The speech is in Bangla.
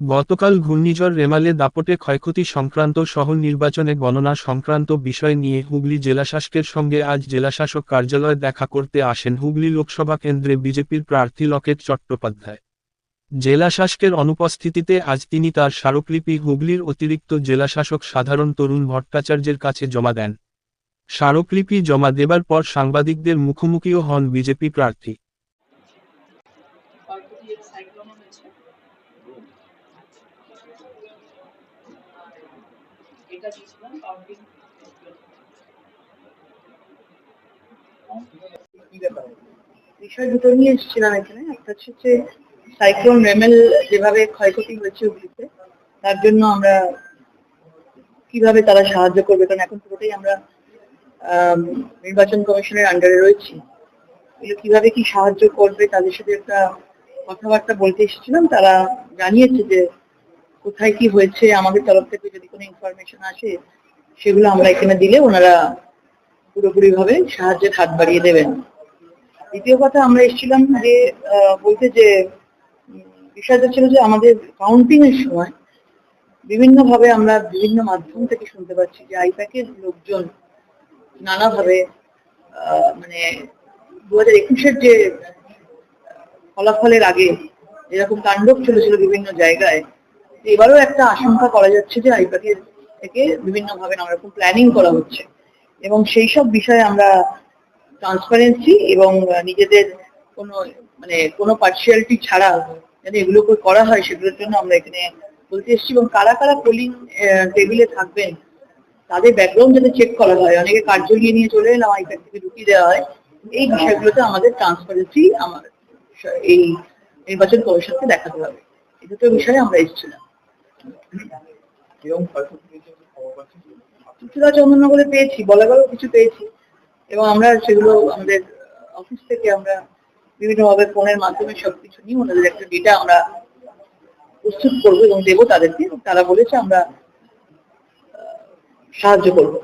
গতকাল ঘূর্ণিঝড় রেমালে দাপটে ক্ষয়ক্ষতি সংক্রান্ত শহর নির্বাচনে গণনা সংক্রান্ত বিষয় নিয়ে হুগলি জেলাশাসকের সঙ্গে আজ জেলাশাসক কার্যালয়ে দেখা করতে আসেন হুগলি লোকসভা কেন্দ্রে বিজেপির প্রার্থী লকেট চট্টোপাধ্যায়। জেলাশাসকের অনুপস্থিতিতে আজ তিনি তার স্মারকলিপি হুগলির অতিরিক্ত জেলাশাসক সাধারণ তরুণ ভট্টাচার্যের কাছে জমা দেন। স্মারকলিপি জমা দেবার পর সাংবাদিকদের মুখোমুখিও হন বিজেপি প্রার্থী ক্ষয়ক্ষতি এর সাইক্লোনও হয়েছে এটা দিয়েছিলাম বিষয় দুটো নিয়ে এসেছিলাম এখানে। একটা হচ্ছে যে সাইক্লোন রেমেল যেভাবে ক্ষয়ক্ষতি হয়েছে তার জন্য আমরা কীভাবে তারা সাহায্য করবে কারণ এখন পুরোটাই আমরা আম, নির্বাচন কমিশনের আন্ডারে রয়েছি। এগুলো কীভাবে কি সাহায্য করবে তাদের সাথে একটা কথাবার্তা বলতে এসেছিলাম তারা জানিয়েছে যে কোথায় কি হয়েছে, আমাদের তরফ থেকে যদি কোনো ইনফরমেশন আসে, সেগুলো আমরা এখানে দিলে ওনারা পুরোপুরি ভাবে সাহায্যের হাত বাড়িয়ে দেবেন। দ্বিতীয় কথা, আমরা এসেছিলাম যে বলতে যে বিষয়টা ছিল যে আমাদের কাউন্টিং এর সময় বিভিন্ন ভাবে আমরা বিভিন্ন মাধ্যম থেকে শুনতে পাচ্ছি যে আইপ্যাকের লোকজন নানাভাবে মানে দু হাজার একুশের যে ফলাফলের আগে এরকম তাণ্ডব চলেছিল বিভিন্ন জায়গায় এবারও একটা আশঙ্কা করা যাচ্ছে যে আইপ্যাকের থেকে বিভিন্ন ভাবে নানা রকম প্ল্যানিং করা হচ্ছে। এবং সেই সব বিষয়ে আমরা ট্রান্সপারেন্সি এবং নিজেদের কোনো মানে কোনো পার্সিয়ালিটি ছাড়া যাতে এগুলো করা হয়, সেগুলোর জন্য আমরা এখানে বলতে এসেছি এবং কারা কারা পোলিং টেবিলে থাকবেন, তাদের ব্যাকগ্রাউন্ড যাতে চেক করা হয়। অনেকে কার্ড ঝুলিয়ে নিয়ে চলে এলাম আইপ্যাড থেকে ঢুকিয়ে দেওয়া হয়। এই বিষয়গুলোতে আমাদের ট্রান্সপারেন্সি আমার, এই নির্বাচন কমিশনকে দেখাতে হবে। এই দুটো বিষয়ে আমরা এসেছিলাম। চন্দননগরে পেয়েছি বলাগড়ও কিছু পেয়েছি। এবং আমরা সেগুলো আমাদের অফিস থেকে আমরা বিভিন্নভাবে ফোনের মাধ্যমে সবকিছু নিয়ে ওনাদের একটা ডেটা আমরা প্রস্তুত করব এবং দেবো তাদেরকে। তারা বলেছে আমরা সাহায্য করব।